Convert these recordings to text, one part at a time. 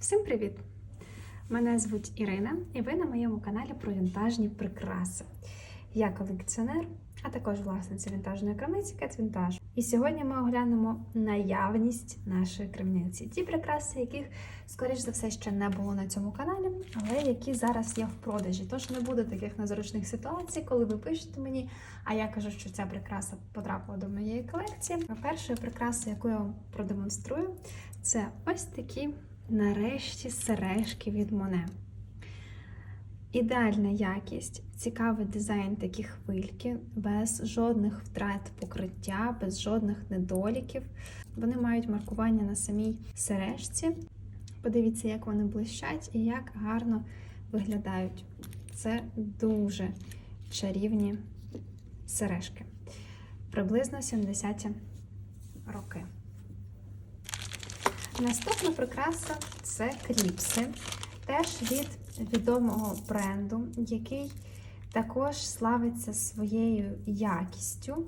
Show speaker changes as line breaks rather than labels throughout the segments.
Всім привіт! Мене звуть Ірина, і ви на моєму каналі про вінтажні прикраси. Я колекціонер, а також власниця вінтажної крамниці Vintage. І сьогодні ми оглянемо наявність нашої крамниці. Ті прикраси, яких, скоріш за все, ще не було на цьому каналі, але які зараз є в продажі. Тож не буде таких незручних ситуацій, коли ви пишете мені, а я кажу, що ця прикраса потрапила до моєї колекції. Першою прикрасою, яку я вам продемонструю, це ось такі нарешті сережки від Моне. Ідеальна якість, цікавий дизайн такі хвильки, без жодних втрат покриття, без жодних недоліків. Вони мають маркування на самій сережці. Подивіться, як вони блищать і як гарно виглядають. Це дуже чарівні сережки. Приблизно 70-ті роки. Наступна прикраса це кліпси, теж від відомого бренду, який також славиться своєю якістю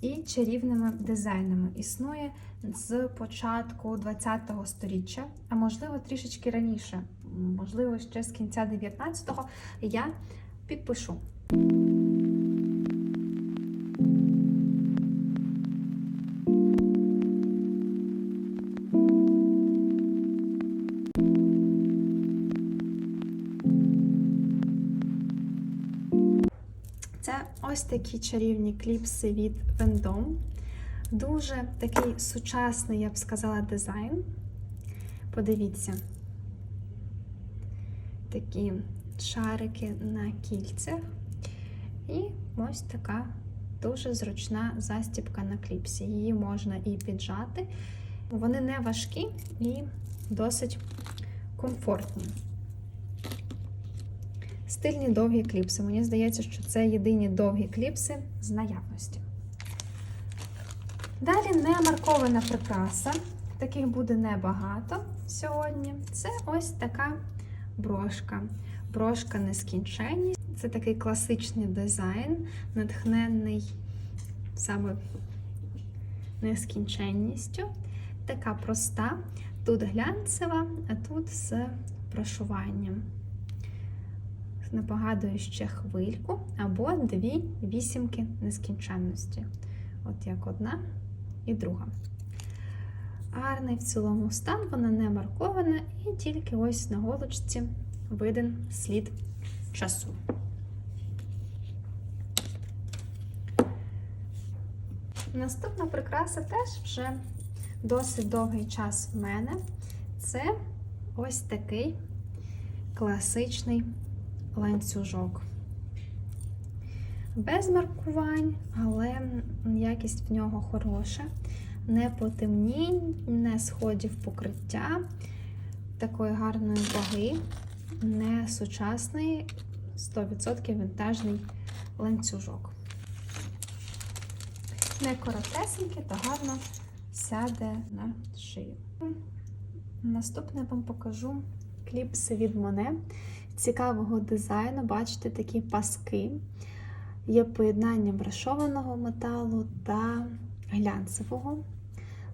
і чарівними дизайнами. Існує з початку ХХ століття, а можливо трішечки раніше, можливо, ще з кінця 19-го, я підпишу. Ось такі чарівні кліпси від Vendome. Дуже такий сучасний, я б сказала, дизайн. Подивіться, такі шарики на кільцях. І ось така дуже зручна застібка на кліпсі. Її можна і піджати. Вони не важкі і досить комфортні. Стильні довгі кліпси. Мені здається, що це єдині довгі кліпси з наявності. Далі не маркована прикраса. Таких буде небагато сьогодні. Це ось така брошка. Брошка нескінченність. Це такий класичний дизайн, натхненний саме нескінченністю. Така проста. Тут глянцева, а тут з прошуванням нагадую ще хвильку або дві вісімки нескінченності. От як одна і друга. Гарний в цілому стан, вона не маркована, і тільки ось на голочці виден слід часу. Наступна прикраса теж вже досить довгий час в мене. Це ось такий класичний ланцюжок. Без маркувань, але якість в нього хороша. Не потемнінь, не сходів покриття, такої гарної ваги, не сучасний, 100% вінтажний ланцюжок. Не коротесенький, то гарно сяде на шию. Наступне вам покажу кліпси від Моне цікавого дизайну, бачите, такі паски. Є поєднання брашованого металу та глянцевого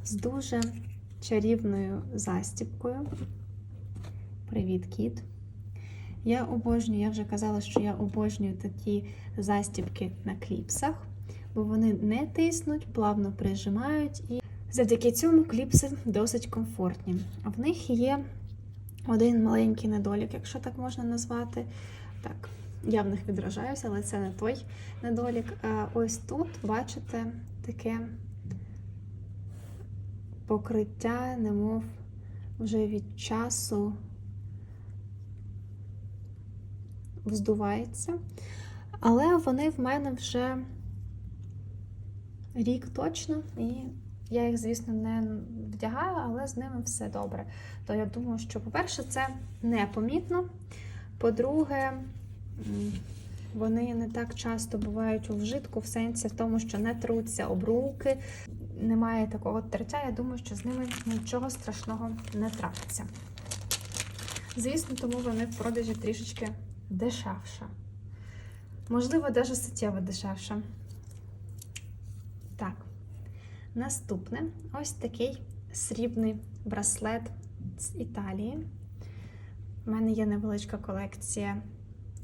з дуже чарівною застіпкою. Привіт, кіт! Я обожнюю, я вже казала, що я обожнюю такі застіпки на кліпсах, бо вони не тиснуть, плавно прижимають, і завдяки цьому кліпси досить комфортні. А в них є один маленький недолік, якщо так можна назвати. Так, я в них відражаюся, але це не той недолік. Ось тут, бачите, таке покриття, немов вже від часу вздувається. Але вони в мене вже рік точно, і я їх, звісно, не вдягаю, але з ними все добре. То я думаю, що, по-перше, це непомітно. По-друге, вони не так часто бувають у вжитку, в сенсі в тому, що не труться об руки, немає такого тертя. Я думаю, що з ними нічого страшного не трапиться. Звісно, тому вони в продажі трішечки дешевше. Можливо, навіть суттєво дешевше. Наступне ось такий срібний браслет з Італії. У мене є невеличка колекція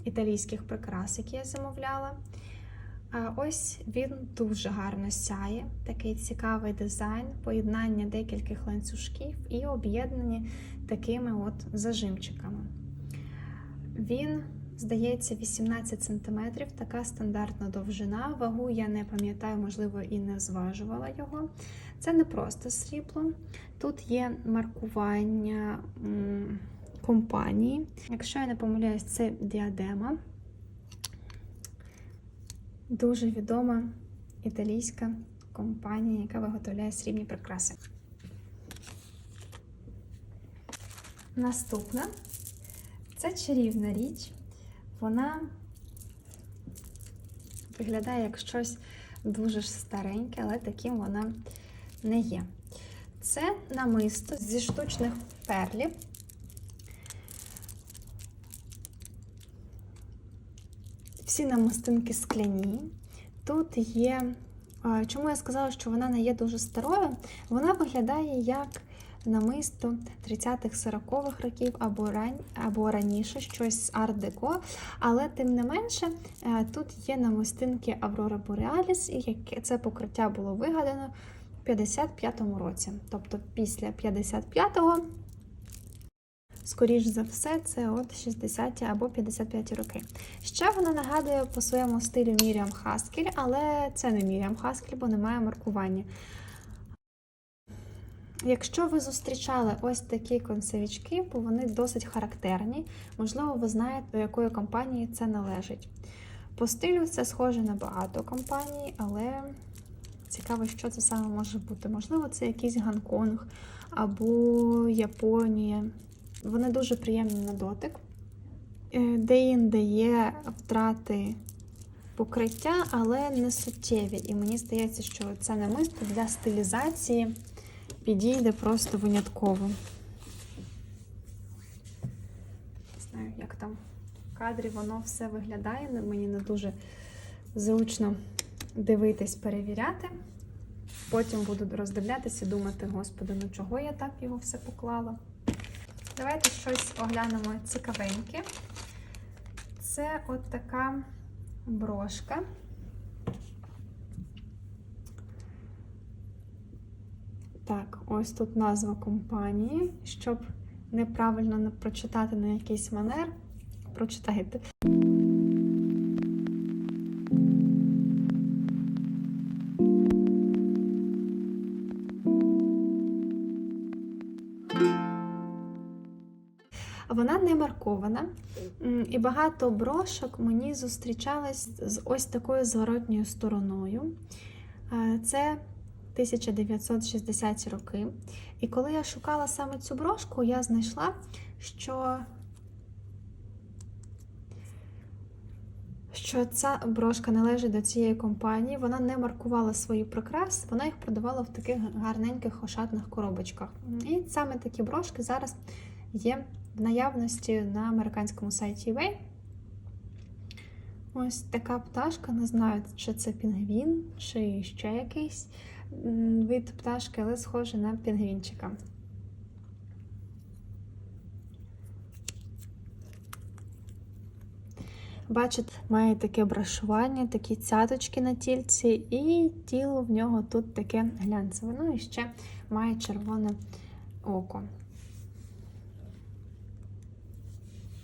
італійських прикрас, які я замовляла. А ось він дуже гарно сяє. Такий цікавий дизайн, поєднання декількох ланцюжків і об'єднані такими от зажимчиками. Він, здається, 18 см, така стандартна довжина. Вагу я не пам'ятаю, можливо, і не зважувала його. Це не просто срібло. Тут є маркування компанії. Якщо я не помиляюсь, це діадема. Дуже відома італійська компанія, яка виготовляє срібні прикраси. Наступна це чарівна річ. Вона виглядає як щось дуже стареньке, але таким вона не є. Це намисто зі штучних перлів. Всі намистинки скляні. Тут є. Чому я сказала, що вона не є дуже старою? Вона виглядає як намисто 30-х 40-х років або ран... або раніше, щось з арт-деко. Але тим не менше, е, тут є намистинки Аврора Borealis, і це покриття було вигадано в 55-му році. Тобто після 55-го, скоріш за все, це от 60-ті або 55-ті роки. Ще вона нагадує по своєму стилю Міріам Хаскель, але це не Міріам Хаскель, бо немає маркування. Якщо ви зустрічали ось такі консевічки, бо вони досить характерні, можливо, ви знаєте, до якої компанії це належить. По стилю це схоже на багато компаній, але цікаво, що це саме може бути. Можливо, це якийсь Гонконг або Японія. Вони дуже приємні на дотик. Е, Де-інде є втрати покриття, але не суттєві. І мені здається, що це намисто для стилізації підійде просто винятково. Не знаю, як там в кадрі воно все виглядає. Мені не дуже зручно дивитись, перевіряти. Потім буду роздивлятися і думати, господи, ну чого я так його все поклала. Давайте щось оглянемо цікавеньке. Це от така брошка. Так, ось тут назва компанії. Щоб неправильно не прочитати на якийсь манер, прочитайте. Вона не маркована, і багато брошок мені зустрічались з ось такою зворотньою стороною. Е, Це 1960 роки. І коли я шукала саме цю брошку, я знайшла, що, що ця брошка належить до цієї компанії. Вона не маркувала свої прикрас, вона їх продавала в таких гарненьких ошатних коробочках. І саме такі брошки зараз є в наявності на американському сайті eBay. Ось така пташка, не знаю, чи це пінгвін, чи ще якийсь вид пташки, але схоже на пінгвінчика. Бачите, має таке брашування, такі цяточки на тільці, і тіло в нього тут таке глянцеве. Ну і ще має червоне око.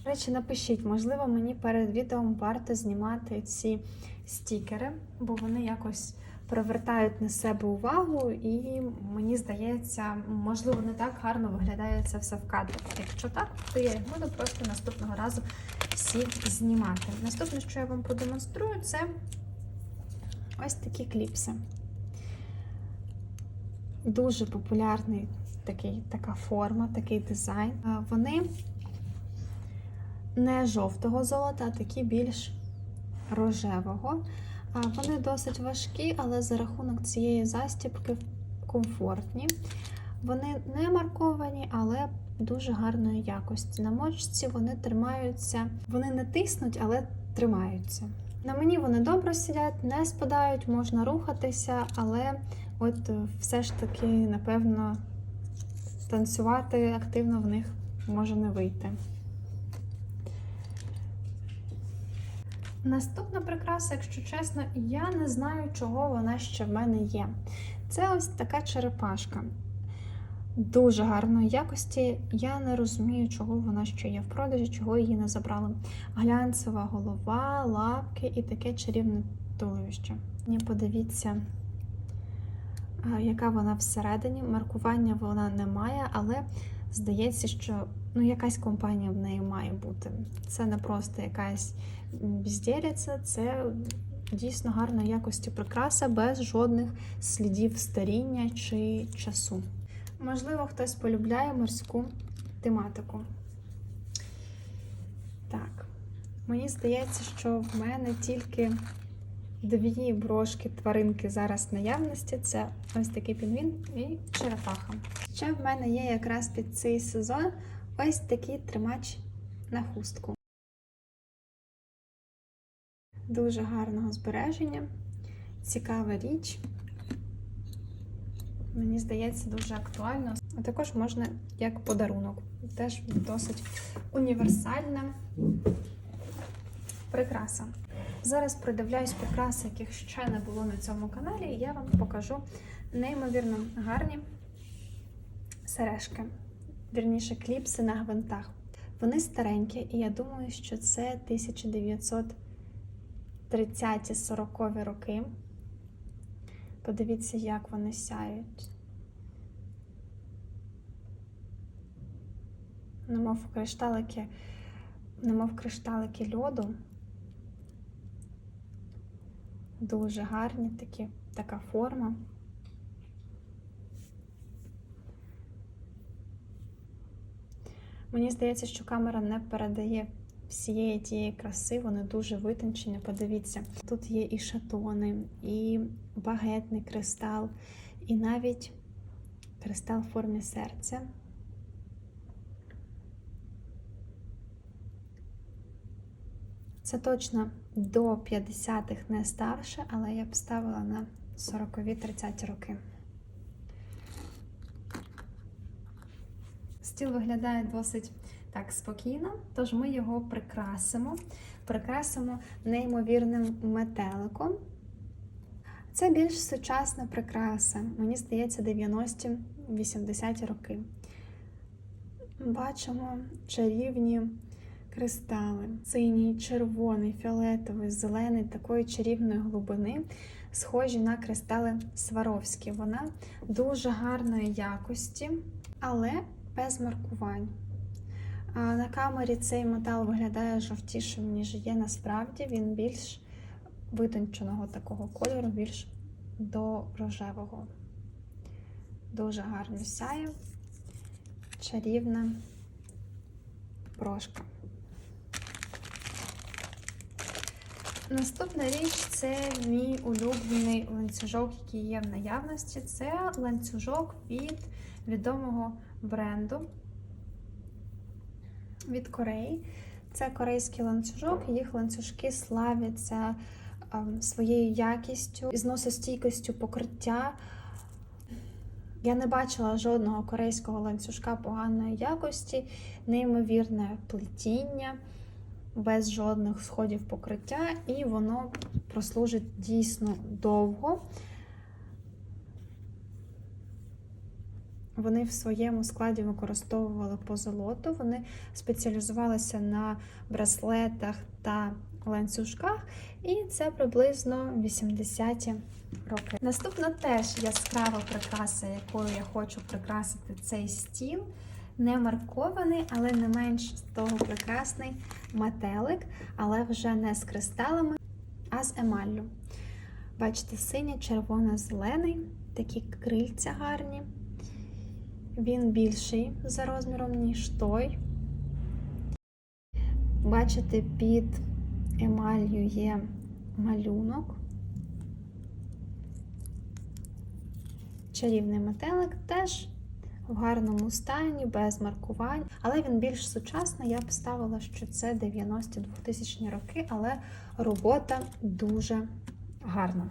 До речі, напишіть, можливо, мені перед відео варто знімати ці стікери, бо вони якось привертають на себе увагу, і мені здається, можливо, не так гарно виглядає це все в кадрі. Якщо так, то я їх буду просто наступного разу всі знімати. Наступне, що я вам продемонструю, це ось такі кліпси. Дуже популярний такий, така форма, такий дизайн. Вони не жовтого золота, а такі більш рожевого. Вони досить важкі, але за рахунок цієї застібки комфортні. Вони не марковані, але дуже гарної якості. На мочці вони тримаються, вони не тиснуть, але тримаються. На мені вони добре сидять, не спадають, можна рухатися, але от е, все ж таки, напевно, танцювати активно в них може не вийти. Наступна прикраса, якщо чесно, я не знаю, чого вона ще в мене є. Це ось така черепашка. Дуже гарної якості. Я не розумію, чого вона ще є в продажі, чого її не забрали. Глянцева голова, лапки і таке чарівне туловище. Подивіться, яка вона всередині. Маркування вона не має, але здається, що ну, якась компанія в неї має бути. Це не просто якась бездєряця, це дійсно гарної якості прикраса без жодних слідів старіння чи часу. Можливо, хтось полюбляє морську тематику. Так, мені здається, що в мене тільки дві брошки тваринки зараз в наявності. Це ось такий пінгвін і черепаха. Ще в мене є якраз під цей сезон ось такий тримач на хустку. Дуже гарного збереження, цікава річ. Мені здається, дуже актуально. А також можна як подарунок. Теж досить універсальна прикраса. Зараз придивляюсь прикраси, яких ще не було на цьому каналі, і я вам покажу неймовірно гарні сережки, вірніше, кліпси на гвинтах. Вони старенькі, і я думаю, що це 1930-40 роки. Подивіться, як вони сяють. Немов кришталики, немов кришталики льоду. Дуже гарні такі, така форма. Мені здається, що камера не передає всієї тієї краси, вони дуже витончені. Подивіться, тут є і шатони, і багетний кристал, і навіть кристал в формі серця. Це точно до 50-х не старше, але я б ставила на 40-ві 30 роки. Стіл виглядає досить так спокійно, тож ми його прикрасимо. Прикрасимо неймовірним метеликом. Це більш сучасна прикраса, мені здається, 90-80 роки. Бачимо чарівні кристали, синій, червоний, фіолетовий, зелений, такої чарівної глибини, схожі на кристали Сваровські. Вона дуже гарної якості, але без маркувань. На камері цей метал виглядає жовтішим, ніж є насправді. Він більш витонченого такого кольору, більш до рожевого. Дуже гарно сяє, чарівна брошка. Наступна річ це мій улюблений ланцюжок, який є в наявності. Це ланцюжок від відомого бренду від Кореї. Це корейський ланцюжок, їх ланцюжки славляться ем, своєю якістю, зносостійкістю покриття. Я не бачила жодного корейського ланцюжка поганої якості, неймовірне плетіння, без жодних сходів покриття, і воно прослужить дійсно довго. Вони в своєму складі використовували позолоту, вони спеціалізувалися на браслетах та ланцюжках, і це приблизно 80-ті роки. Наступна теж яскрава прикраса, якою я хочу прикрасити цей стіл. Не маркований, але не менш з того прекрасний метелик, але вже не з кристалами, а з емаллю. Бачите, синя, червона, зелений, такі крильця гарні. Він більший за розміром, ніж той. Бачите, під емалью є малюнок. Чарівний метелик теж в гарному стані, без маркувань, але він більш сучасний. Я б ставила, що це 90-2000 роки, але робота дуже гарна.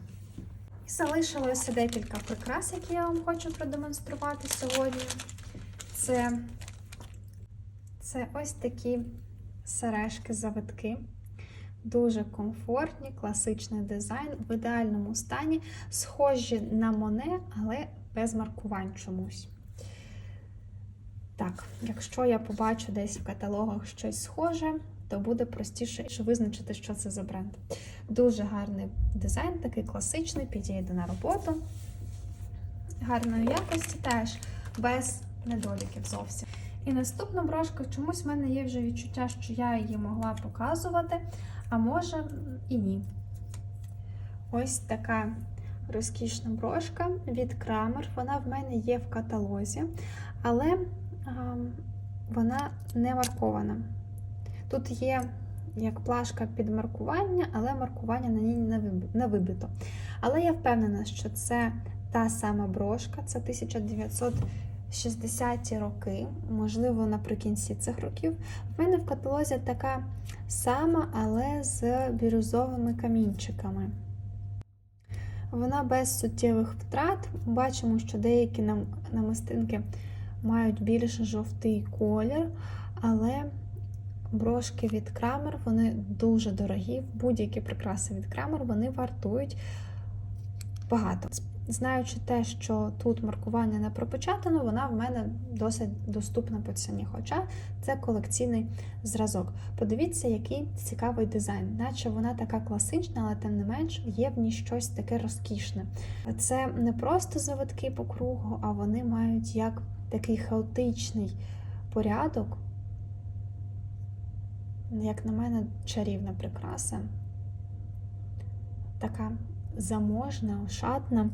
І залишилося декілька прикрас, які я вам хочу продемонструвати сьогодні. Це, це ось такі сережки-завитки. Дуже комфортні, класичний дизайн в ідеальному стані, схожі на Моне, але без маркувань чомусь. Так, якщо я побачу десь в каталогах щось схоже, то буде простіше визначити, що це за бренд. Дуже гарний дизайн, такий класичний, підійде на роботу. Гарної якості теж без недоліків зовсім. І наступна брошка, чомусь в мене є вже відчуття, що я її могла показувати, а може і ні. Ось така розкішна брошка від Крамер. Вона в мене є в каталозі, але вона не маркована. Тут є як плашка під маркування, але маркування на ній не вибито. Але я впевнена, що це та сама брошка, це 1960-ті роки, можливо, наприкінці цих років. В мене в каталозі така сама, але з бірюзовими камінчиками. Вона без суттєвих втрат. Бачимо, що деякі намистинки мають більш жовтий колір, але брошки від Крамер, вони дуже дорогі. Будь-які прикраси від Крамер вони вартують багато. Знаючи те, що тут маркування не пропечатано, вона в мене досить доступна по ціні. Хоча це колекційний зразок. Подивіться, який цікавий дизайн, наче вона така класична, але тим не менш є в ній щось таке розкішне. Це не просто завитки по кругу, а вони мають як такий хаотичний порядок. Як на мене, чарівна прикраса. Така заможна, ошатна.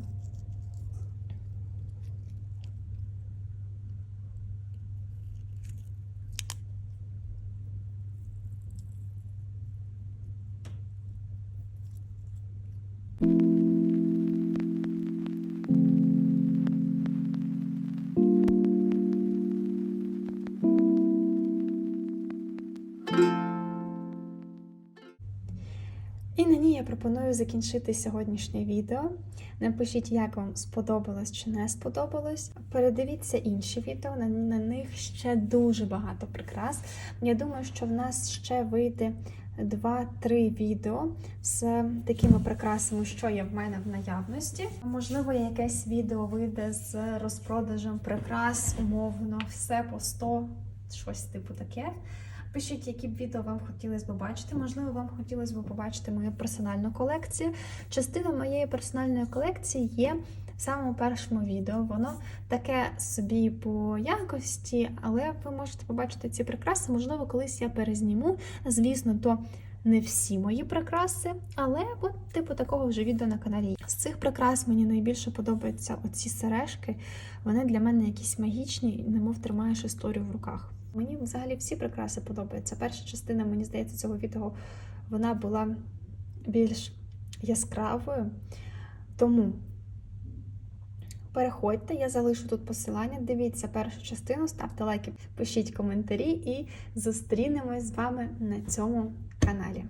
Закінчити сьогоднішнє відео. Напишіть, як вам сподобалось чи не сподобалось. Передивіться інші відео, на, на них ще дуже багато прикрас. Я думаю, що в нас ще вийде 2-3 відео з такими прикрасами, що є в мене в наявності. Можливо, якесь відео вийде з розпродажем прикрас, умовно, все по 100, щось типу таке. Пишіть, які б відео вам хотілося б бачити. Можливо, вам хотілося б побачити мою персональну колекцію. Частина моєї персональної колекції є в самому першому відео. Воно таке собі по якості, але ви можете побачити ці прикраси. Можливо, колись я перезніму. Звісно, то. Не всі мої прикраси, але от, типу такого вже відео на каналі. З цих прикрас мені найбільше подобаються оці сережки. Вони для мене якісь магічні, немов тримаєш історію в руках. Мені взагалі всі прикраси подобаються. Перша частина, мені здається, цього відео вона була більш яскравою. Тому переходьте, я залишу тут посилання. Дивіться першу частину, ставте лайки, пишіть коментарі і зустрінемось з вами на цьому каналі.